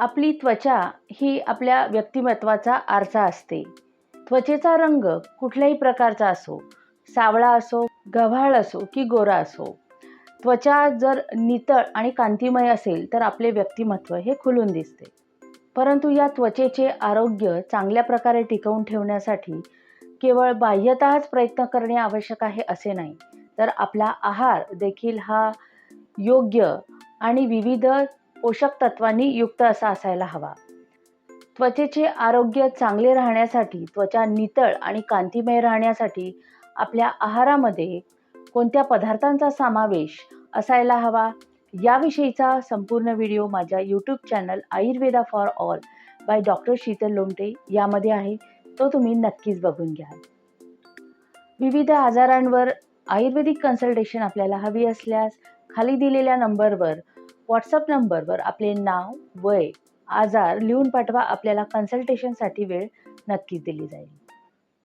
आपली त्वचा ही आपल्या व्यक्तिमत्वाचा आरसा असते. त्वचेचा रंग कुठल्याही प्रकारचा असो सावळा असो गव्हाळ असो की गोरा असो. त्वचा जर नितळ आणि कांतिमय असेल तर आपले व्यक्तिमत्व हे खुलून दिसते. परंतु या त्वचेचे आरोग्य चांगल्या प्रकारे टिकवून ठेवण्यासाठी केवळ बाह्यतःच प्रयत्न करणे आवश्यक आहे असे नाही तर आपला आहार देखील हा योग्य आणि विविध पोषक तत्वांनी युक्त असा असायला हवा. त्वचेचे आरोग्य चांगले राहण्यासाठी त्वचा नितळ आणि कांतिमय राहण्यासाठी आपल्या आहारामध्ये कोणत्या पदार्थांचा समावेश असायला हवा याविषयीचा संपूर्ण व्हिडिओ माझ्या YouTube channel Ayurveda for all by doctor Sheetal Lomte यामध्ये आहे. तो तुम्ही नक्कीच बघून घ्याल. विविध आजारांवर आयुर्वेदिक कन्सल्टेशन आपल्याला हवी असल्यास खाली दिलेल्या नंबरवर व्हॉट्सअप नंबरवर आपले नाव वय आजार लिहून पाठवा. आपल्याला कन्सल्टेशनसाठी वेळ नक्कीच दिली जाईल.